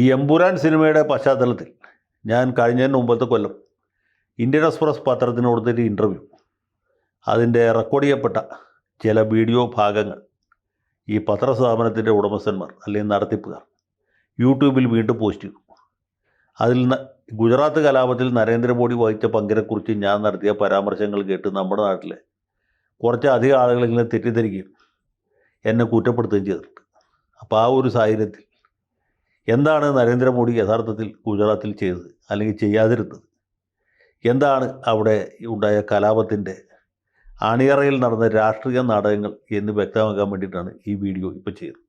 ഈ എമ്പുരാൻ സിനിമയുടെ പശ്ചാത്തലത്തിൽ ഞാൻ കഴിഞ്ഞതിന് മുമ്പത്തെ കൊല്ലം ഇന്ത്യൻ എക്സ്പ്രസ് പത്രത്തിന് കൊടുത്തൊരു ഇന്റർവ്യൂ അതിന്റെ റെക്കോർഡ് ചെയ്യപ്പെട്ട ചില വീഡിയോ ഭാഗങ്ങൾ ഈ പത്രസ്ഥാപനത്തിന്റെ ഉടമസ്ഥന്മാർ അല്ലെങ്കിൽ നടത്തിപ്പുകാർ യൂട്യൂബിൽ വീണ്ടും പോസ്റ്റ് ചെയ്തു. അതിൽ ഗുജറാത്ത് കലാപത്തിൽ നരേന്ദ്രമോദി വഹിച്ച പങ്കിനെക്കുറിച്ച് ഞാൻ നടത്തിയ പരാമർശങ്ങൾ കേട്ട് നമ്മുടെ നാട്ടിലെ കുറച്ച് അധികം ആളുകളെങ്കിലും തെറ്റിദ്ധരിക്കുകയും എന്നെ കുറ്റപ്പെടുത്തുകയും ചെയ്തിട്ടുണ്ട്. അപ്പോൾ ആ ഒരു സാഹചര്യത്തിൽ എന്താണ് നരേന്ദ്രമോദി യഥാർത്ഥത്തിൽ ഗുജറാത്തിൽ ചെയ്തത് അല്ലെങ്കിൽ ചെയ്യാതിരുന്നത്? എന്താണ് അവിടെ ഉണ്ടായ കലാപത്തിന്റെ അണിയറയിൽ നടന്ന രാഷ്ട്രീയ നാടകങ്ങൾ എന്ന് വ്യക്തമാക്കാൻ വേണ്ടിയിട്ടാണ് ഈ വീഡിയോ ഇപ്പോൾ ചെയ്തത്.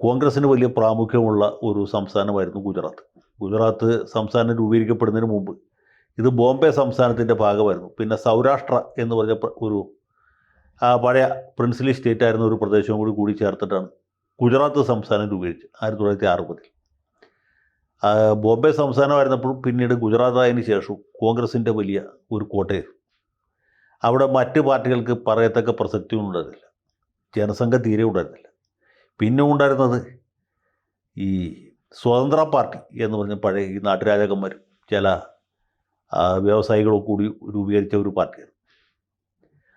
കോൺഗ്രസ്സിന് വലിയ പ്രാമുഖ്യമുള്ള ഒരു സംസ്ഥാനമായിരുന്നു ഗുജറാത്ത്. ഗുജറാത്ത് സംസ്ഥാനം രൂപീകരിക്കപ്പെടുന്നതിന് മുമ്പ് ഇത് ബോംബെ സംസ്ഥാനത്തിന്റെ ഭാഗമായിരുന്നു. പിന്നെ സൗരാഷ്ട്ര എന്ന് പറഞ്ഞ ഒരു പഴയ പ്രിൻസിലി സ്റ്റേറ്റ് ആയിരുന്ന ഒരു പ്രദേശവും കൂടി കൂടി ചേർത്തിട്ടാണ് ഗുജറാത്ത് സംസ്ഥാനം രൂപീകരിച്ചത് ആയിരത്തി തൊള്ളായിരത്തി അറുപതിൽ ബോംബെ സംസ്ഥാനമായിരുന്നപ്പോൾ പിന്നീട് ഗുജറാത്ത് ആയതിനു ശേഷവും കോൺഗ്രസിന്റെ വലിയ ഒരു കോട്ടയായിരുന്നു അവിടെ മറ്റ് പാർട്ടികൾക്ക് പറയത്തക്ക പ്രസക്തിയും ഉണ്ടായിരുന്നില്ല. ജനസംഖ്യ തീരെ ഉണ്ടായിരുന്നില്ല. പിന്നെ ഉണ്ടായിരുന്നത് ഈ സ്വതന്ത്ര പാർട്ടി എന്ന് പറഞ്ഞ പഴയ ഈ നാട്ടുരാജാക്കന്മാരും ചില വ്യവസായികളും കൂടി രൂപീകരിച്ച ഒരു പാർട്ടിയായിരുന്നു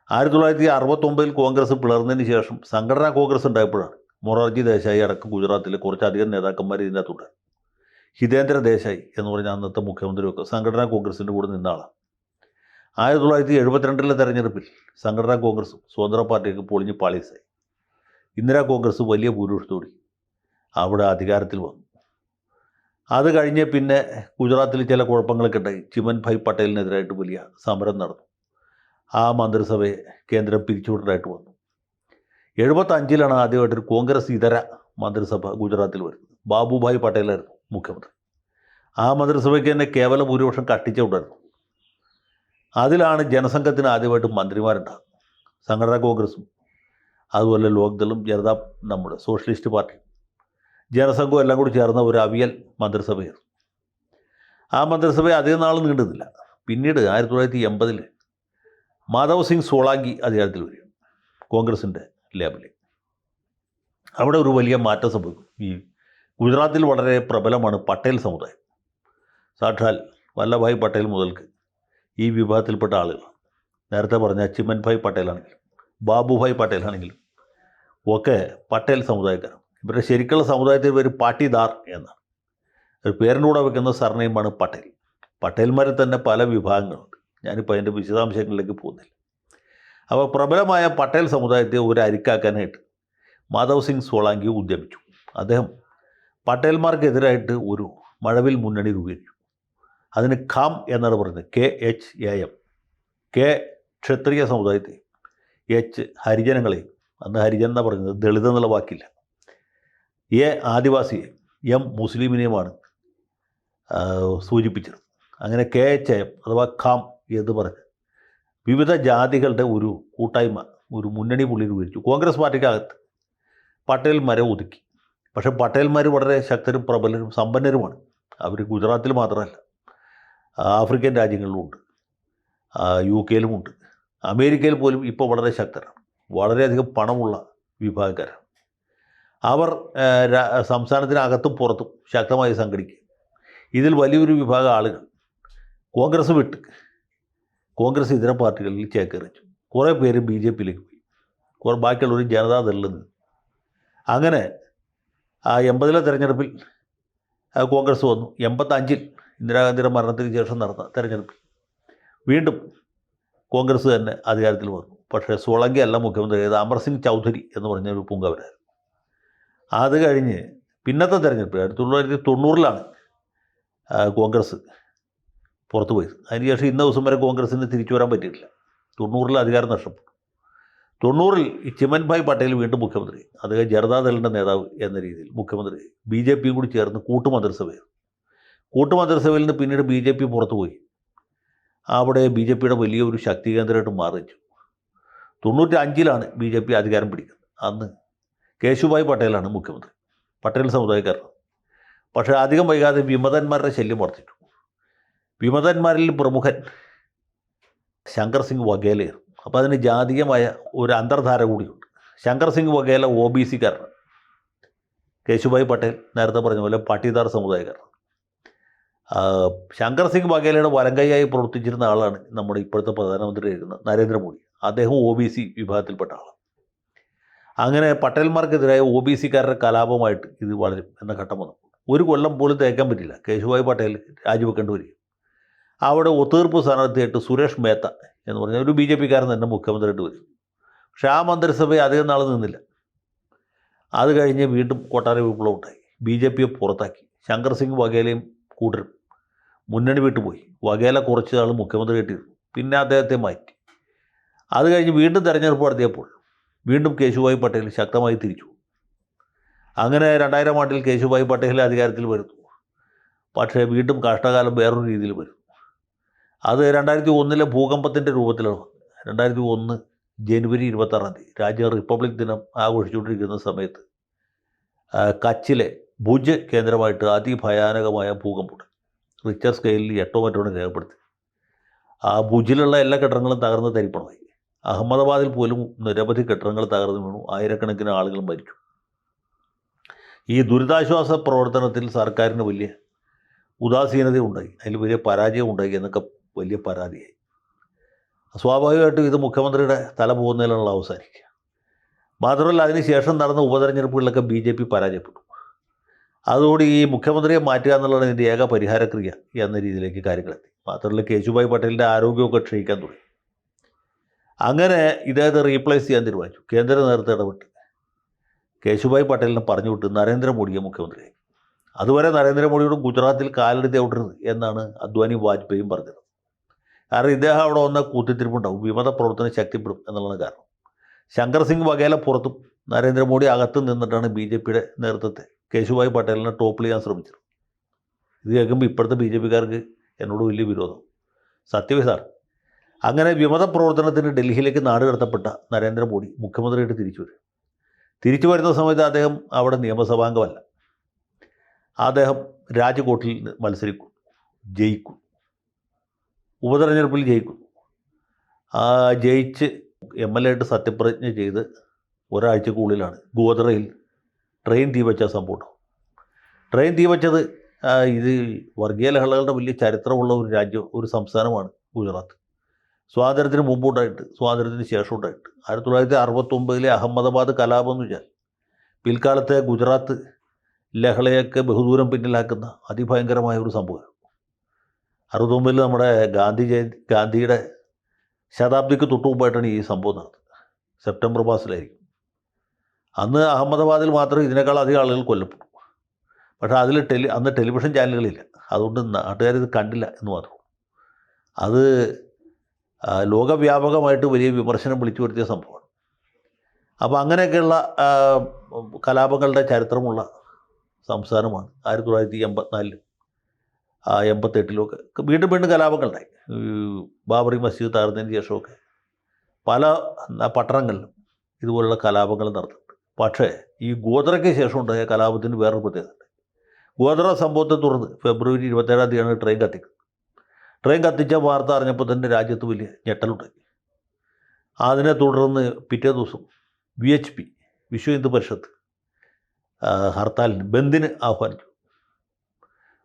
ആയിരത്തി തൊള്ളായിരത്തി അറുപത്തൊമ്പതിൽ കോൺഗ്രസ് പിളർന്നതിന് ശേഷം സംഘടനാ കോൺഗ്രസ് ഉണ്ടായപ്പോഴാണ് മൊറാർജി ദേശായി അടക്കം ഗുജറാത്തിലെ കുറച്ചധികം നേതാക്കന്മാർ ഇതിന്റെ അകത്തുണ്ടായിരുന്നു ഹിതേന്ദ്ര ദേശായി എന്ന് പറഞ്ഞ അന്നത്തെ മുഖ്യമന്ത്രിയൊക്കെ സംഘടനാ കോൺഗ്രസിന്റെ കൂടെ നിന്ന ആളാണ് ആയിരത്തി തൊള്ളായിരത്തി എഴുപത്തിരണ്ടിലെ തെരഞ്ഞെടുപ്പിൽ സംഘടനാ കോൺഗ്രസും സ്വതന്ത്ര പാർട്ടിയൊക്കെ പൊളിഞ്ഞ് പാളീസായി. ഇന്ദിരാ കോൺഗ്രസ് വലിയ ഭൂരിപക്ഷത്തോടി അവിടെ അധികാരത്തിൽ വന്നു. അത് കഴിഞ്ഞ് പിന്നെ ഗുജറാത്തിൽ ചില കുഴപ്പങ്ങളൊക്കെ ഉണ്ടായി. ചിമൻ ഭായ് പട്ടേലിനെതിരായിട്ട് വലിയ സമരം നടന്നു. ആ മന്ത്രിസഭയെ കേന്ദ്രം പിരിച്ചുവിട്ടതായിട്ട് വന്നു. എഴുപത്തഞ്ചിലാണ് ആദ്യമായിട്ടൊരു കോൺഗ്രസ് ഇതര മന്ത്രിസഭ ഗുജറാത്തിൽ വരുന്നത്. ബാബുഭായ് പട്ടേലായിരുന്നു. മുഖ്യമന്ത്രി. ആ മന്ത്രിസഭയ്ക്ക് തന്നെ കേവല ഭൂരിപക്ഷം കട്ടിച്ചുണ്ടായിരുന്നു അതിലാണ് ജനസംഘത്തിന് ആദ്യമായിട്ട് മന്ത്രിമാരുണ്ടാകുന്നത്. സംഘടനാ കോൺഗ്രസും അതുപോലെ ലോക്ദളും ജനതാ നമ്മുടെ സോഷ്യലിസ്റ്റ് പാർട്ടി. ജനസംഘവും എല്ലാം കൂടി ചേർന്ന ഒരു അവിയൽ മന്ത്രിസഭയായിരുന്നു. ആ മന്ത്രിസഭ അധികം നാൾ നീണ്ടുന്നില്ല പിന്നീട് ആയിരത്തി തൊള്ളായിരത്തി എൺപതിൽ മാധവ് സിംഗ് സോളാങ്കി അധികാരത്തിൽ വരും കോൺഗ്രസിന്റെ ലേബലിൽ അവിടെ ഒരു വലിയ മാറ്റം സംഭവിക്കും ഈ ഗുജറാത്തിൽ വളരെ പ്രബലമാണ് പട്ടേൽ സമുദായം. സാക്ഷാൽ വല്ലഭായ് പട്ടേൽ മുതൽക്ക് ഈ വിഭാഗത്തിൽപ്പെട്ട ആളുകൾ. നേരത്തെ പറഞ്ഞ ചിമൻഭായ് പട്ടേലാണെങ്കിലും ബാബുഭായ് പട്ടേലാണെങ്കിലും ഒക്കെ പട്ടേൽ സമുദായക്കാരാണ് ഇവരുടെ ശരിക്കുള്ള സമുദായത്തിൽ പേര് പാട്ടിദാർ എന്നാണ്. ഒരു പേരിനൂടെ വെക്കുന്ന സർനെയിമാണ് പട്ടേൽ. പട്ടേൽമാരിൽ തന്നെ പല വിഭാഗങ്ങളുണ്ട്. ഞാനിപ്പോൾ അതിന്റെ വിശദാംശങ്ങളിലേക്ക് പോകുന്നില്ല. അപ്പോൾ പ്രബലമായ പട്ടേൽ സമുദായത്തെ ഒരു അരിക്കാക്കാനായിട്ട് മാധവ് സിംഗ് സോളാങ്കി ഉദ്യമിച്ചു. അദ്ദേഹം പട്ടേൽമാർക്കെതിരായിട്ട് ഒരു മഴവിൽ മുന്നണി രൂപീകരിച്ചു. അതിന് ഖാം എന്നാണ് പറയുന്നത്. K H A M. K ക്ഷത്രിയ സമുദായത്തെ. എച്ച് ഹരിജനങ്ങളെ. അന്ന് ഹരിജൻ എന്നാണ് പറയുന്നത്? ദളിത് എന്നുള്ള വാക്കില്ല. എ ആദിവാസിയെ. എം മുസ്ലിമിനെയുമാണ് സൂചിപ്പിച്ചത്. അങ്ങനെ കെ എച്ച് എ എം അഥവാ ഖാം എന്ന് പറഞ്ഞ് വിവിധ ജാതികളുടെ ഒരു കൂട്ടായ്മ ഒരു മുന്നണി പുള്ളി രൂപീകരിച്ചു. കോൺഗ്രസ് പാർട്ടിക്കകത്ത് പട്ടേൽമാരെ ഒതുക്കി. പക്ഷേ പട്ടേൽമാർ വളരെ ശക്തരും പ്രബലരും സമ്പന്നരുമാണ്. അവർ ഗുജറാത്തിൽ മാത്രമല്ല. ആഫ്രിക്കൻ രാജ്യങ്ങളിലുമുണ്ട്. യു കെയിലുമുണ്ട്. അമേരിക്കയിൽ പോലും ഇപ്പോൾ വളരെ ശക്തരാണ്. വളരെയധികം പണമുള്ള വിഭാഗക്കാരാണ്. അവർ സംസ്ഥാനത്തിനകത്തും പുറത്തും ശക്തമായി സംഘടിക്കുക. ഇതിൽ വലിയൊരു വിഭാഗം ആളുകൾ കോൺഗ്രസ് വിട്ട് കോൺഗ്രസ് ഇതര പാർട്ടികളിൽ ചേക്കേറിച്ചു. കുറേ പേര് ബി ജെ പിയിലേക്ക് പോയി. കുറേ ബാക്കിയുള്ളവർ ജനതാദളിൽ നിന്ന്. അങ്ങനെ ആ എൺപതിലെ തെരഞ്ഞെടുപ്പിൽ കോൺഗ്രസ് വന്നു. എൺപത്തഞ്ചിൽ ഇന്ദിരാഗാന്ധിയുടെ മരണത്തിന് ശേഷം നടന്ന തെരഞ്ഞെടുപ്പിൽ വീണ്ടും കോൺഗ്രസ് തന്നെ അധികാരത്തിൽ വന്നു. പക്ഷേ സോളങ്കി അല്ല മുഖ്യമന്ത്രി ആയത് അമർ സിംഗ് ചൗധരി എന്ന് പറഞ്ഞ ഒരു പൂങ്കവരായിരുന്നു അത് കഴിഞ്ഞ് പിന്നത്തെ തെരഞ്ഞെടുപ്പ് ആയിരത്തി തൊള്ളായിരത്തി തൊണ്ണൂറിലാണ് കോൺഗ്രസ് പുറത്തു പോയത് അതിനുശേഷം ഇന്ന ദിവസം വരെ കോൺഗ്രസ്സിന് തിരിച്ചു വരാൻ പറ്റിയിട്ടില്ല. തൊണ്ണൂറിൽ അധികാരം നഷ്ടപ്പെട്ടു. തൊണ്ണൂറിൽ ചിമൻഭായ് പട്ടേൽ വീണ്ടും മുഖ്യമന്ത്രി. അദ്ദേഹം ജനതാദളിന്റെ നേതാവ് എന്ന രീതിയിൽ മുഖ്യമന്ത്രി. ബി ജെ പിയും കൂടി ചേർന്ന് കൂട്ടുമന്ത്രിസഭയിൽ. കൂട്ടുമന്ത്രിസഭയിൽ നിന്ന് പിന്നീട് ബി ജെ പി പുറത്തു പോയി അവിടെ ബി ജെ പിയുടെ വലിയൊരു ശക്തി കേന്ദ്രമായിട്ട് മാറിച്ചു. തൊണ്ണൂറ്റി അഞ്ചിലാണ് ബി ജെ പി അധികാരം പിടിക്കുന്നത്. അന്ന് കേശുഭായ് പട്ടേലാണ് മുഖ്യമന്ത്രി. പട്ടേൽ സമുദായക്കാരൻ പക്ഷേ അധികം വൈകാതെ വിമതന്മാരുടെ ശല്യം വർദ്ധിച്ചു. വിമതന്മാരിൽ പ്രമുഖൻ ശങ്കർ സിംഗ് വഘേലയായിരുന്നു അപ്പോൾ അതിന് ജാതീയമായ ഒരു അന്തർധാര കൂടിയുണ്ട്. ശങ്കർ സിംഗ് വകേല ഒ ബി സിക്കാരനാണ് കേശുഭായ് പട്ടേൽ നേരത്തെ പറഞ്ഞ പോലെ പാട്ടിദാർ സമുദായക്കാർ ആ, ശങ്കർ സിംഗ് വഗേലയുടെ വലങ്കൈയായി പ്രവർത്തിച്ചിരുന്ന ആളാണ് നമ്മുടെ ഇപ്പോഴത്തെ പ്രധാനമന്ത്രിയായിരുന്ന നരേന്ദ്രമോദി. അദ്ദേഹം ഒ ബി സി വിഭാഗത്തിൽപ്പെട്ട ആളാണ്. അങ്ങനെ പട്ടേൽമാർക്കെതിരായ ഒ ബി സിക്കാരുടെ കലാപമായിട്ട് ഇത് വളരും എന്ന ഘട്ടം വന്നു. ഒരു കൊല്ലം പോലും തേക്കാൻ പറ്റില്ല. കേശുഭായ് പട്ടേൽ രാജിവെക്കേണ്ടി വരിക അവിടെ ഒത്തീർപ്പ് സ്ഥാനാർത്ഥിയായിട്ട് സുരേഷ് മേത്ത എന്ന് പറഞ്ഞ ഒരു ബി ജെ പിക്കാരൻ തന്നെ മുഖ്യമന്ത്രിയായിട്ട് വരും. പക്ഷേ ആ മന്ത്രിസഭ അധികം നാൾ നിന്നില്ല. അത് കഴിഞ്ഞ് വീണ്ടും കൊട്ടാര വിപ്ലവം ഉണ്ടായി ബി ജെ പിയെ പുറത്താക്കി. ശങ്കർ സിംഗ് വഗേലയും കൂട്ടരും മുന്നണി വിട്ടുപോയി. വഗേല കുറച്ച് നാൾ മുഖ്യമന്ത്രി കിട്ടിയിരുന്നു പിന്നെ അദ്ദേഹത്തെ മാറ്റി. അത് കഴിഞ്ഞ് വീണ്ടും തെരഞ്ഞെടുപ്പ് നടത്തിയപ്പോൾ വീണ്ടും കേശുഭായ് പട്ടേൽ ശക്തമായി തിരിച്ചു. അങ്ങനെ രണ്ടായിരം ആണ്ടിൽ കേശുഭായ് പട്ടേൽ അധികാരത്തിൽ വരുന്നു. പക്ഷേ വീണ്ടും കഷ്ടകാലം വേറൊരു രീതിയിൽ വരും. അത് രണ്ടായിരത്തി ഒന്നിലെ ഭൂകമ്പത്തിന്റെ രൂപത്തിലാണ്. രണ്ടായിരത്തി ഒന്ന് ജനുവരി ഇരുപത്താറാം തീയതി രാജ്യ റിപ്പബ്ലിക് ദിനം ആഘോഷിച്ചുകൊണ്ടിരിക്കുന്ന സമയത്ത് കച്ചിലെ ഭുജ് കേന്ദ്രമായിട്ട് അതിഭയാനകമായ ഭൂകമ്പം റിച്ചർ സ്കെയിലിൽ എട്ടോ മറ്റോ രേഖപ്പെടുത്തി. ആ ഭുജിലുള്ള എല്ലാ കെട്ടിടങ്ങളും തകർന്ന് തരിപ്പണമായി. അഹമ്മദാബാദിൽ പോലും നിരവധി കെട്ടിടങ്ങൾ തകർന്നു വീണു. ആയിരക്കണക്കിന് ആളുകൾ മരിച്ചു. ഈ ദുരിതാശ്വാസ പ്രവർത്തനത്തിൽ സർക്കാരിന് വലിയ ഉദാസീനത ഉണ്ടായി അതിൽ വലിയ പരാജയം ഉണ്ടായി എന്നൊക്കെ വലിയ പരാതിയായി. സ്വാഭാവികമായിട്ടും ഇത് മുഖ്യമന്ത്രിയുടെ തല പോകുന്നതിലുള്ള അവസാനിക്കുക. മാത്രമല്ല അതിനുശേഷം നടന്ന ഉപതെരഞ്ഞെടുപ്പുകളിലൊക്കെ ബി ജെ പി പരാജയപ്പെട്ടു. അതോടെ ഈ മുഖ്യമന്ത്രിയെ മാറ്റുക എന്നുള്ളതാണ് ഇതിന്റെ ഏക പരിഹാരക്രിയ എന്ന രീതിയിലേക്ക് കാര്യങ്ങളെത്തി. മാത്രമല്ല കേശുഭായ് പട്ടേലിന്റെ ആരോഗ്യമൊക്കെ ക്ഷയിക്കാൻ തുടങ്ങി. അങ്ങനെ ഇദ്ദേഹത്തെ റീപ്ലേസ് ചെയ്യാൻ തീരുമാനിച്ചു. കേന്ദ്ര നേതൃത്വം ഇടപെട്ട്. കേശുഭായ് പട്ടേലിനെ പറഞ്ഞു വിട്ട് നരേന്ദ്രമോദിയെ മുഖ്യമന്ത്രിയായി. അതുവരെ നരേന്ദ്രമോദിയോട് ഗുജറാത്തിൽ കാലെടുത്ത് ഔട്ടരുത് എന്നാണ് അദ്വാനി വാജ്പേയും പറഞ്ഞത്. കാരണം ഇദ്ദേഹം അവിടെ വന്ന കൂത്തിത്തിരിപ്പുണ്ടാവും വിമത പ്രവർത്തനം ശക്തിപ്പെടും എന്നുള്ളതാണ് കാരണം. ശങ്കർ സിംഗ് വകേല പുറത്തും നരേന്ദ്രമോദി അകത്തും നിന്നിട്ടാണ് ബി ജെ പിയുടെ നേതൃത്വത്തെ. കേശുഭായ് പട്ടേലിനെ ടോപ്പിൽ ചെയ്യാൻ ശ്രമിച്ചത്. ഇത് കേൾക്കുമ്പോൾ ഇപ്പോഴത്തെ ബി ജെ പിക്കാർക്ക് എന്നോട് വലിയ വിരോധം. സത്യവേ സാർ അങ്ങനെ വിമത പ്രവർത്തനത്തിന് ഡൽഹിയിലേക്ക് നാട് കടത്തപ്പെട്ട നരേന്ദ്രമോദി മുഖ്യമന്ത്രിയായിട്ട് തിരിച്ചു വരും. തിരിച്ചു വരുന്ന സമയത്ത് അദ്ദേഹം അവിടെ നിയമസഭാംഗമല്ല. അദ്ദേഹം രാജ്കോട്ടിൽ മത്സരിക്കും ജയിക്കും. ഉപതെരഞ്ഞെടുപ്പിൽ ജയിക്കും. ആ ജയിച്ച് എം എൽ എ ആയിട്ട് സത്യപ്രതിജ്ഞ ചെയ്ത് ഒരാഴ്ചക്കുള്ളിലാണ് ഗോദ്രയിൽ ട്രെയിൻ തീ വെച്ച സംഭവം. ട്രെയിൻ തീ വെച്ചത് ഇത് വർഗീയ ലഹളകളുടെ വലിയ ചരിത്രമുള്ള ഒരു രാജ്യം ഒരു സംസ്ഥാനമാണ് ഗുജറാത്ത്. സ്വാതന്ത്ര്യത്തിന് മുമ്പുണ്ടായിട്ട് സ്വാതന്ത്ര്യത്തിന് ശേഷം ഉണ്ടായിട്ട് ആയിരത്തി തൊള്ളായിരത്തി അറുപത്തൊമ്പതിലെ അഹമ്മദാബാദ് കലാപം എന്ന് വെച്ചാൽ പിൽക്കാലത്തെ ഗുജറാത്ത് ലഹളയൊക്കെ ബഹുദൂരം പിന്നിലാക്കുന്ന അതിഭയങ്കരമായ ഒരു സംഭവം അറുപത്തൊമ്പതിൽ നമ്മുടെ ഗാന്ധി ജയന്തി ഗാന്ധിയുടെ ശതാബ്ദിക്ക് തൊട്ടു മുമ്പായിട്ടാണ് ഈ സംഭവം നടന്നത്. സെപ്റ്റംബർ മാസത്തിലായിരിക്കും. അന്ന് അഹമ്മദാബാദിൽ മാത്രം ഇതിനേക്കാൾ അധികം ആളുകൾ കൊല്ലപ്പെട്ടു. പക്ഷേ അതിൽ ടെലി അന്ന് ടെലിവിഷൻ ചാനലുകളില്ല. അതുകൊണ്ട് നാട്ടുകാർ ഇത് കണ്ടില്ല എന്ന് മാത്രം. അത് ലോകവ്യാപകമായിട്ട് വലിയ വിമർശനം വിളിച്ചു വരുത്തിയ സംഭവമാണ്. അപ്പോൾ അങ്ങനെയൊക്കെയുള്ള കലാപങ്ങളുടെ ചരിത്രമുള്ള സംസ്ഥാനമാണ് ആയിരത്തി തൊള്ളായിരത്തി എൺപത്തിനാലിലും. എൺപത്തെട്ടിലുമൊക്കെ വീണ്ടും വീണ്ടും കലാപങ്ങൾ ഉണ്ടായി ബാബറി മസ്ജിദ് തകർന്നതിന് ശേഷമൊക്കെ പല പട്ടണങ്ങളിലും ഇതുപോലുള്ള കലാപങ്ങൾ നടത്തുന്നുണ്ട് പക്ഷേ ഈ ഗോത്രയ്ക്ക് ശേഷം ഉണ്ടായ കലാപത്തിന് വേറൊരു പ്രത്യേകത ഉണ്ട്. ഗോത്ര സംഭവത്തെ തുടർന്ന് ഫെബ്രുവരി ഇരുപത്തേഴാം തീയതിയാണ് ട്രെയിൻ കത്തിക്കുന്നത്. ട്രെയിൻ കത്തിച്ച വാർത്ത അറിഞ്ഞപ്പോൾ തന്നെ രാജ്യത്ത് വലിയ ഞെട്ടലുണ്ടായി. അതിനെ തുടർന്ന് പിറ്റേ ദിവസം V H P Vishwa Hindu Parishad ഹർത്താലിന് ബന്ദിന് ആഹ്വാനിച്ചു.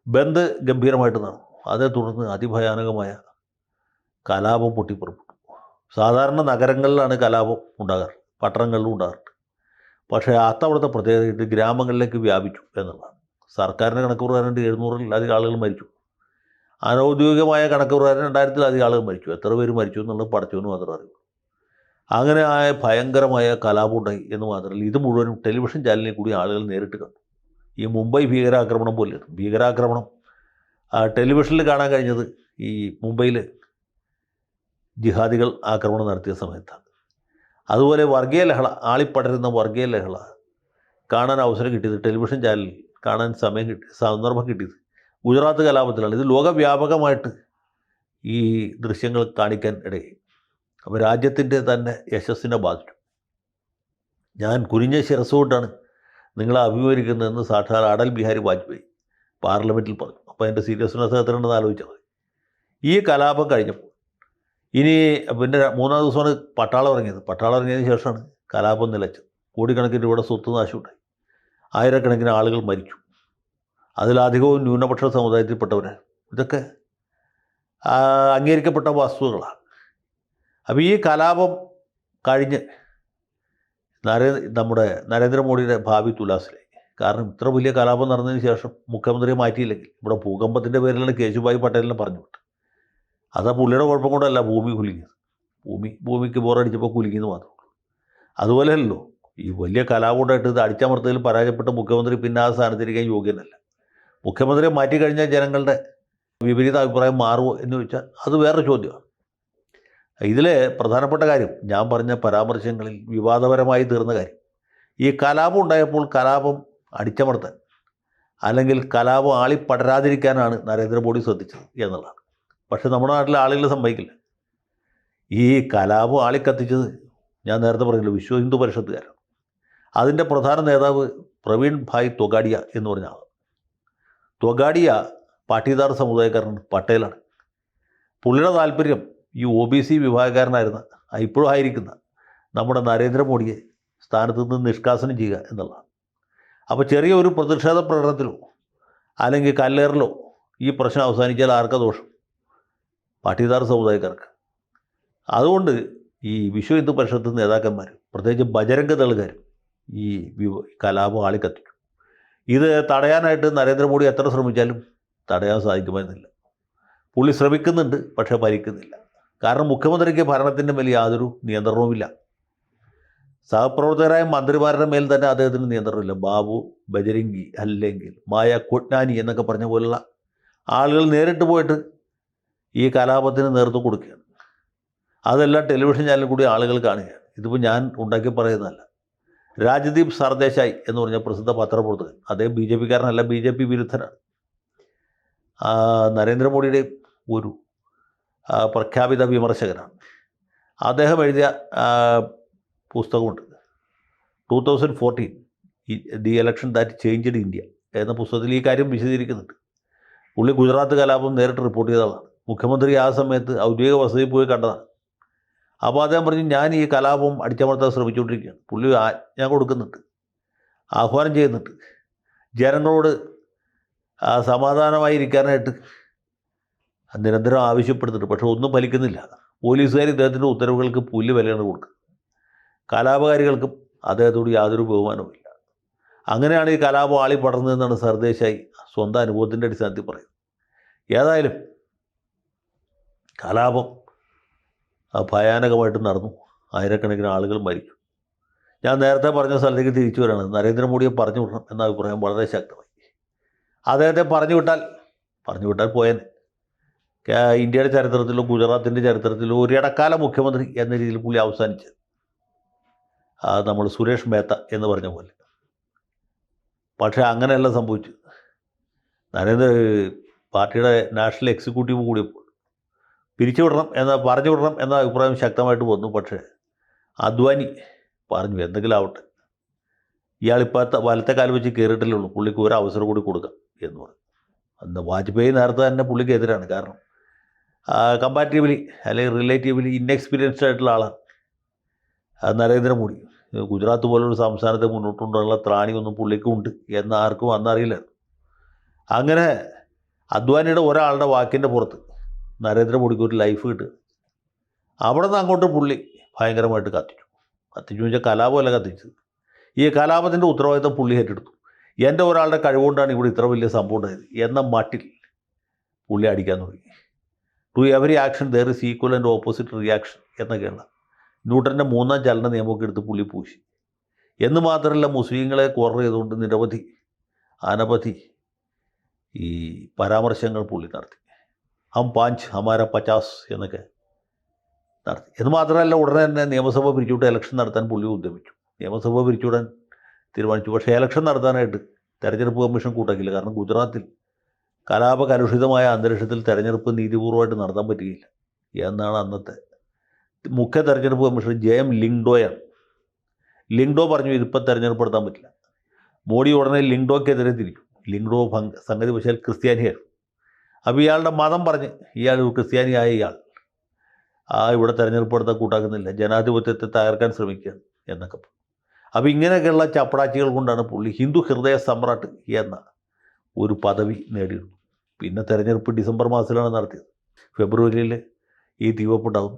ബന്ദ് ഗംഭീരമായിട്ട് നടന്നു. അതേ തുടർന്ന് അതിഭയാനകമായ കലാപം പൊട്ടിപ്പുറപ്പെട്ടു. സാധാരണ നഗരങ്ങളിലാണ് കലാപം ഉണ്ടാകാറ് പട്ടണങ്ങളിലും ഉണ്ടാകാറുണ്ട്. പക്ഷേ അത്തവണത്തെ പ്രത്യേകത ഗ്രാമങ്ങളിലേക്ക് വ്യാപിച്ചു എന്നുള്ളതാണ്. സർക്കാരിന്റെ കണക്ക് പ്രകാരം എഴുന്നൂറിലധികം ആളുകൾ മരിച്ചു. അനൗദ്യോഗികമായ കണക്ക് പ്രകാരം രണ്ടായിരത്തിലധികം ആളുകൾ മരിച്ചു. എത്ര പേര് മരിച്ചു എന്നുള്ളത് പഠിച്ചവന് മാത്രമേ അറിയൂ അങ്ങനെ ആയ ഭയങ്കരമായ കലാപം ഉണ്ടായി എന്ന് മാത്രമല്ല ഇത് മുഴുവനും ടെലിവിഷൻ ചാനലിൽ കൂടി ആളുകൾ നേരിട്ട് കണ്ടു. ഈ മുംബൈ ഭീകരാക്രമണം പോലെയാണ് ഭീകരാക്രമണം. ടെലിവിഷനിൽ കാണാൻ കഴിഞ്ഞത് ഈ മുംബൈയിൽ ജിഹാദികൾ ആക്രമണം നടത്തിയ സമയത്താണ്. അതുപോലെ വർഗീയ ലഹള ആളിപ്പടരുന്ന വർഗീയ ലഹള കാണാൻ അവസരം കിട്ടിയത് ടെലിവിഷൻ ചാനലിൽ കാണാൻ സമയം കിട്ടി സന്ദർഭം കിട്ടിയത് ഗുജറാത്ത് കലാപത്തിലാണ്. ഇത് ലോകവ്യാപകമായിട്ട് ഈ ദൃശ്യങ്ങൾ കാണിക്കാൻ ഇടയായി. അപ്പോൾ രാജ്യത്തിന്റെ തന്നെ യശസ്സിനെ ബാധിച്ചു. ഞാൻ കുനിഞ്ഞ ശിരസ്സുകൊണ്ടാണ് നിങ്ങളെ അഭിമുഖീകരിക്കുന്നതെന്ന് സാക്ഷാൽ അടൽ ബിഹാരി വാജ്പേയി പാർലമെന്റിൽ പറഞ്ഞു. അപ്പോൾ അതിന്റെ സീരിയസ്നെസ് എത്രയുണ്ടെന്ന് ആലോചിച്ചാൽ മതി. ഈ കലാപം കഴിഞ്ഞപ്പോൾ ഇനി പിന്നെ മൂന്നാം ദിവസമാണ് പട്ടാളം ഇറങ്ങിയത്. പട്ടാളം ഇറങ്ങിയതിന് ശേഷമാണ് കലാപം നിലച്ചത്. കോടിക്കണക്കിന് രൂപയുടെ സ്വത്ത് നാശമുണ്ടായി. ആയിരക്കണക്കിന് ആളുകൾ മരിച്ചു. അതിലധികവും ന്യൂനപക്ഷ സമുദായത്തിൽപ്പെട്ടവരാണ് ഇതൊക്കെ അംഗീകരിക്കപ്പെട്ട വസ്തുതകളാണ്. അപ്പോൾ ഈ കലാപം കഴിഞ്ഞ് നരേ നമ്മുടെ നരേന്ദ്രമോദിയുടെ ഭാവി തുലാസിലായി. കാരണം ഇത്ര വലിയ കലാപം നടന്നതിന് ശേഷം മുഖ്യമന്ത്രിയെ മാറ്റിയില്ലെങ്കിൽ ഇവിടെ ഭൂകമ്പത്തിന്റെ പേരിലാണ് കേശുഭായ് പട്ടേലിനെ പറഞ്ഞു വിട്ടത്. അതാ പുള്ളിയുടെ കുഴപ്പം കൊണ്ടല്ല ഭൂമി കുലുങ്ങിയത്. ഭൂമി ഭൂമിക്ക് ബോറടിച്ചപ്പോൾ കുലുങ്ങിയെന്ന് മാത്രമേ ഉള്ളൂ. അതുപോലെയല്ലോ ഈ വലിയ കലാപമുണ്ടായിട്ട് ഇത് അടിച്ചമർത്തതിൽ പരാജയപ്പെട്ട മുഖ്യമന്ത്രി പിന്നെ ആ സ്ഥാനത്തിരിക്കാൻ യോഗ്യനല്ല. മുഖ്യമന്ത്രിയെ മാറ്റിക്കഴിഞ്ഞാൽ ജനങ്ങളുടെ വിപരീത അഭിപ്രായം മാറുമോ എന്ന് ചോദിച്ചാൽ അത് വേറെ ചോദ്യമാണ്. ഇതിലെ പ്രധാനപ്പെട്ട കാര്യം ഞാൻ പറഞ്ഞ പരാമർശങ്ങളിൽ വിവാദപരമായി തീർന്ന കാര്യം. ഈ കലാപം ഉണ്ടായപ്പോൾ കലാപം അടിച്ചമർത്താൻ അല്ലെങ്കിൽ കലാപം ആളി പടരാതിരിക്കാനാണ് നരേന്ദ്രമോദി ശ്രദ്ധിച്ചത് എന്നുള്ളതാണ്. പക്ഷേ നമ്മുടെ നാട്ടിലെ ആളുകൾ സംഭവിക്കില്ല. ഈ കലാപം ആളി കത്തിച്ചത് ഞാൻ നേരത്തെ പറഞ്ഞില്ല വിശ്വ ഹിന്ദു പരിഷത്തുകാരാണ്. അതിന്റെ പ്രധാന നേതാവ് പ്രവീൺ ഭായ് തൊഗാഡിയ എന്ന് പറഞ്ഞ ആൾ തൊഗാഡിയ പാട്ടീദാർ സമുദായക്കാരൻ പട്ടേലാണ്. പുള്ളിയുടെ താല്പര്യം ഈ ഒ ബി സി വിഭാഗക്കാരനായിരുന്ന ഇപ്പോഴും ആയിരിക്കുന്ന നമ്മുടെ നരേന്ദ്രമോദിയെ സ്ഥാനത്ത് നിന്ന് നിഷ്കാസനം ചെയ്യുക എന്നുള്ളതാണ്. അപ്പോൾ ചെറിയ ഒരു പ്രതിഷേധ പ്രകടനത്തിലോ അല്ലെങ്കിൽ കല്ലേറിലോ ഈ പ്രശ്നം അവസാനിച്ചാൽ ആർക്കാ ദോഷം? പാട്ടീദാർ സമുദായക്കാർക്ക്. അതുകൊണ്ട് ഈ വിശ്വ ഹിന്ദു പരിഷത്ത് നേതാക്കന്മാർ പ്രത്യേകിച്ച് ബജരംഗ ദളുകാർ ഈ കലാപം ആളിക്കത്തിച്ചു ഇത് തടയാനായിട്ട് നരേന്ദ്രമോദി എത്ര ശ്രമിച്ചാലും തടയാൻ സാധിക്കുമായിരുന്നില്ല പുള്ളി ശ്രമിക്കുന്നുണ്ട് പക്ഷേ ഭരിക്കുന്നില്ല. കാരണം മുഖ്യമന്ത്രിക്ക് ഭരണത്തിന്റെ മേൽ യാതൊരു നിയന്ത്രണവുമില്ല. സഹപ്രവർത്തകരായ മന്ത്രിമാരുടെ മേൽ തന്നെ അദ്ദേഹത്തിന് നിയന്ത്രണമില്ല. ബാബു ബജരംഗി അല്ലെങ്കിൽ മായ കൊട്നാനി എന്നൊക്കെ പറഞ്ഞ പോലുള്ള ആളുകൾ നേരിട്ട് പോയിട്ട് ഈ കലാപത്തിന് നേതൃത്വം കൊടുക്കുകയാണ്. അതെല്ലാം ടെലിവിഷൻ ചാനലിൽ കൂടി ആളുകൾ കാണുകയാണ്. ഇതിപ്പോൾ ഞാൻ ഉണ്ടാക്കി പറയുന്നതല്ല. രാജ്ദീപ് സർദേശായി എന്ന് പറഞ്ഞ പ്രസിദ്ധ പത്രപ്രവർത്തകൻ അദ്ദേഹം ബി ജെ പിക്കാരനല്ല ബി ജെ പി വിരുദ്ധനാണ്. നരേന്ദ്രമോദിയുടെയും നരേന്ദ്രമോദിയുടെ ഒരു പ്രഖ്യാപിത വിമർശകനാണ്. അദ്ദേഹം എഴുതിയ പുസ്തകമുണ്ട്. Two thousand fourteen the election that changed India എന്ന പുസ്തകത്തിൽ ഈ കാര്യം വിശദീകരിക്കുന്നുണ്ട്. പുള്ളി ഗുജറാത്ത് കലാപം നേരിട്ട് റിപ്പോർട്ട് ചെയ്തതാണ് മുഖ്യമന്ത്രി ആ സമയത്ത് ഔദ്യോഗിക വസതിയിൽ പോയി കണ്ടതാണ്. അപ്പോൾ അദ്ദേഹം പറഞ്ഞു ഞാൻ ഈ കലാപം അടിച്ചമർത്താൻ ശ്രമിച്ചുകൊണ്ടിരിക്കുകയാണ്. പുള്ളി ആജ്ഞ കൊടുക്കുന്നുണ്ട്. ആഹ്വാനം ചെയ്യുന്നുണ്ട്. ജനങ്ങളോട് സമാധാനമായി ഇരിക്കാനായിട്ട് നിരന്തരം ആവശ്യപ്പെടുന്നുണ്ട്. പക്ഷെ ഒന്നും ഫലിക്കുന്നില്ല. പോലീസുകാർ ഇദ്ദേഹത്തിന്റെ ഉത്തരവുകൾക്ക് പുല്ല് വിലയാണ് കൊടുക്കുക കലാപകാരികൾക്കും അദ്ദേഹത്തോട് യാതൊരു ബഹുമാനവുമില്ല അങ്ങനെയാണ് ഈ കലാപം ആളി പടർന്നതെന്നാണ് സർദേശായി സ്വന്തം അനുഭവത്തിന്റെ അടിസ്ഥാനത്തിൽ പറയുന്നത്. ഏതായാലും കലാപം ഭയാനകമായിട്ട് നടന്നു. ആയിരക്കണക്കിന് ആളുകൾ മരിച്ചു. ഞാൻ നേരത്തെ പറഞ്ഞ സ്ഥലത്തേക്ക് തിരിച്ചു വരാണ്. നരേന്ദ്രമോദിയെ പറഞ്ഞു വിടണം എന്ന അഭിപ്രായം വളരെ ശക്തമായി. അദ്ദേഹത്തെ പറഞ്ഞു വിട്ടാൽ പറഞ്ഞു വിട്ടാൽ പോയൻ ഇന്ത്യയുടെ ചരിത്രത്തിലോ ഗുജറാത്തിന്റെ ചരിത്രത്തിലോ ഒരു ഇടക്കാല മുഖ്യമന്ത്രി എന്ന രീതിയിൽ പുള്ളി അവസാനിച്ചത്. നമ്മൾ സുരേഷ് മേത്ത എന്ന് പറഞ്ഞ പോലെ. പക്ഷേ അങ്ങനെയല്ല സംഭവിച്ചു നരേന്ദ്ര പാർട്ടിയുടെ നാഷണൽ എക്സിക്യൂട്ടീവ് കൂടിയപ്പോൾ പിരിച്ചുവിടണം എന്ന പറഞ്ഞു വിടണം എന്ന അഭിപ്രായം ശക്തമായിട്ട് വന്നു. പക്ഷേ അദ്വാനി പറഞ്ഞു എന്തെങ്കിലും ആവട്ടെ ഇയാളിപ്പോഴത്തെ വലത്തെ കാലം വെച്ച് കയറിയിട്ടില്ലേ ഉള്ളൂ. പുള്ളിക്ക് ഒരു അവസരം കൂടി കൊടുക്കാം എന്ന് പറഞ്ഞു. അന്ന് വാജ്പേയി നേരത്തെ തന്നെ പുള്ളിക്ക് എതിരാണ് കാരണം. കമ്പാരിറ്റീവ്ലി അല്ലെങ്കിൽ റിലേറ്റീവ്ലി ഇൻഎക്സ്പീരിയൻസ്ഡ് ആയിട്ടുള്ള ആളാണ് നരേന്ദ്രമോദി. ഗുജറാത്ത് പോലൊരു സംസ്ഥാനത്തെ മുന്നോട്ട് കൊണ്ടുള്ള പുള്ളിക്കും ഉണ്ട് എന്ന് ആർക്കും അന്നറിയില്ല അങ്ങനെ അദ്വാനിയുടെ ഒരാളുടെ വാക്കിന്റെ പുറത്ത് നരേന്ദ്രമോദിക്ക് ഒരു ലൈഫ് കിട്ടുക. അവിടെ നിന്ന് അങ്ങോട്ട് പുള്ളി ഭയങ്കരമായിട്ട് കത്തിച്ചു. കത്തിച്ചു വെച്ചാൽ കലാപമല്ല കത്തിച്ചത്. ഈ കലാപത്തിന്റെ ഉത്തരവാദിത്തം പുള്ളി ഏറ്റെടുത്തു. എന്റെ ഒരാളുടെ കഴിവുകൊണ്ടാണ് ഇവിടെ ഇത്ര വലിയ സംഭവം ഉണ്ടായത്. എന്ന മട്ടിൽ പുള്ളി അടിക്കാൻ തുടങ്ങി. To every action there is equal and opposite reaction എന്നൊക്കെയാണ്. ന്യൂട്ടന്റെ മൂന്നാം ചലന നിയമമൊക്കെ എടുത്ത് പുള്ളി പൂശി. എന്ന് മാത്രമല്ല മുസ്ലിങ്ങളെ കോർണർ ചെയ്തുകൊണ്ട് നിരവധി അനവധി ഈ പരാമർശങ്ങൾ പുള്ളി നടത്തി. ഹം പാഞ്ച് ഹമാര പച്ചാസ് എന്നൊക്കെ നടത്തി. എന്ന് മാത്രമല്ല ഉടനെ തന്നെ നിയമസഭ പിരിച്ചുവിട്ട് ഇലക്ഷൻ നടത്താൻ പുള്ളി ഉദ്യമിച്ചു. നിയമസഭ പിരിച്ചുവിടാൻ തീരുമാനിച്ചു. പക്ഷേ ഇലക്ഷൻ നടത്താനായിട്ട് തെരഞ്ഞെടുപ്പ് കമ്മീഷൻ കൂട്ടാക്കില്ല കാരണം ഗുജറാത്തിൽ കലാപ കലുഷിതമായ അന്തരീക്ഷത്തിൽ തെരഞ്ഞെടുപ്പ് നീതിപൂർവമായിട്ട് നടത്താൻ പറ്റുകയില്ല. എന്നാണ് അന്നത്തെ മുഖ്യ തെരഞ്ഞെടുപ്പ് കമ്മീഷണർ ജെ എം ലിങ്ഡോ പറഞ്ഞു ഇതിപ്പോൾ തെരഞ്ഞെടുപ്പ് നടത്താൻ പറ്റില്ല. മോഡി ഉടനെ ലിങ്ഡോക്കെതിരെ തിരിച്ചു ലിങ്ഡോ സംഗതി വശാൽ ക്രിസ്ത്യാനിയായിരുന്നു അപ്പോൾ ഇയാളുടെ മതം പറഞ്ഞ് ഇയാൾ ക്രിസ്ത്യാനിയായ ഇയാൾ ആ ഇവിടെ തെരഞ്ഞെടുപ്പ് നടത്താൻ കൂട്ടാക്കുന്നില്ല. ജനാധിപത്യത്തെ തകർക്കാൻ ശ്രമിക്കുക എന്നൊക്കെ അപ്പോൾ ഇങ്ങനെയൊക്കെയുള്ള ചപ്പടാച്ചികൾ കൊണ്ടാണ് പുള്ളി ഹിന്ദു ഹൃദയ സമ്രാട്ട് എന്ന ഒരു പദവി നേടിയത് പിന്നെ തെരഞ്ഞെടുപ്പ് ഡിസംബർ മാസത്തിലാണ് നടത്തിയത്. ഫെബ്രുവരിയിൽ ഈ തീവപ്പുണ്ടാകും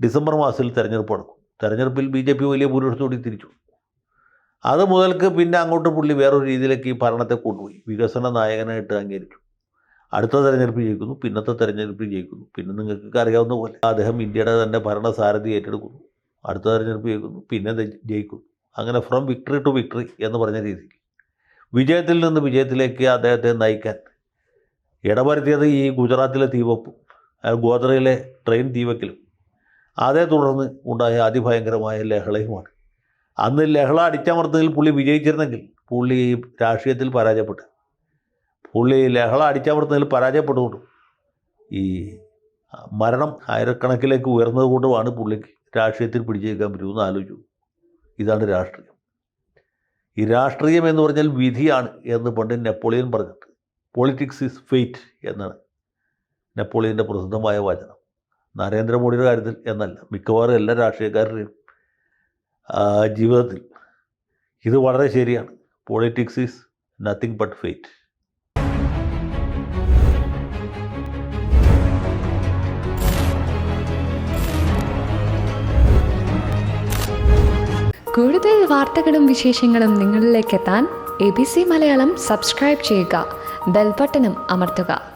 ഡിസംബർ മാസത്തിൽ തെരഞ്ഞെടുപ്പ് നടക്കും. തെരഞ്ഞെടുപ്പിൽ ബി ജെ പി വലിയ ഭൂരിപക്ഷത്തോടി തിരിച്ചു അത് മുതൽക്ക് പിന്നെ അങ്ങോട്ട് പുള്ളി വേറൊരു രീതിയിലേക്ക് ഈ ഭരണത്തെ കൊണ്ടുപോയി. വികസന നായകനായിട്ട് അംഗീകരിച്ചു. അടുത്ത തെരഞ്ഞെടുപ്പ് ജയിക്കുന്നു. പിന്നത്തെ തെരഞ്ഞെടുപ്പ് ജയിക്കുന്നു. പിന്നെ നിങ്ങൾക്ക് അറിയാവുന്ന പോലെ അദ്ദേഹം ഇന്ത്യയുടെ തന്നെ ഭരണസാരഥി ഏറ്റെടുക്കുന്നു. അടുത്ത തെരഞ്ഞെടുപ്പ് ജയിക്കുന്നു. പിന്നെ ജയിക്കുന്നു. അങ്ങനെ ഫ്രം വിക്ടറി ടു വിക്ടറി എന്ന് പറഞ്ഞ രീതിയിൽ. വിജയത്തിൽ നിന്ന് വിജയത്തിലേക്ക് അദ്ദേഹത്തെ നയിക്കാൻ ഇടവരുത്തിയത് ഈ ഗുജറാത്തിലെ തീവപ്പും ഗോദ്രയിലെ ട്രെയിൻ തീവക്കിലും അതേ തുടർന്ന് ഉണ്ടായ അതിഭയങ്കരമായ ലഹളയുമാണ്. അന്ന് ലഹള അടിച്ചമർത്തതിൽ പുള്ളി വിജയിച്ചിരുന്നെങ്കിൽ പുള്ളി രാഷ്ട്രീയത്തിൽ പരാജയപ്പെട്ടു. പുള്ളി ലഹള അടിച്ചമർത്തുന്നതിൽ പരാജയപ്പെട്ടുകൊണ്ടും ഈ മരണം ആയിരക്കണക്കിലേക്ക് ഉയർന്നത് കൊണ്ടുമാണ് പുള്ളിക്ക് രാഷ്ട്രീയത്തിൽ പിടിച്ചേക്കാൻ പറ്റുമെന്ന് ആലോചിച്ചു. ഇതാണ് രാഷ്ട്രീയം. ഈ രാഷ്ട്രീയം എന്ന് പറഞ്ഞാൽ വിധിയാണ് എന്ന് പണ്ട് നെപ്പോളിയൻ പറഞ്ഞിട്ട് പൊളിറ്റിക്സ് ഈസ് ഫെയ്റ്റ് എന്നാണ്. നെപ്പോളിയന്റെ പ്രസിദ്ധമായ വചനം. നരേന്ദ്രമോദിയുടെ കാര്യത്തിൽ എന്നല്ല മിക്കവാറും എല്ലാ രാഷ്ട്രീയക്കാരുടെയും ജീവിതത്തിൽ. ഇത് വളരെ ശരിയാണ്. Politics is nothing but fate കൂടുതൽ വാർത്തകളും വിശേഷങ്ങളും നിങ്ങളിലേക്ക് എത്താൻ A B C Malayalam subscribe ചെയ്യുക. ബെൽബട്ടനും അമർത്തുക.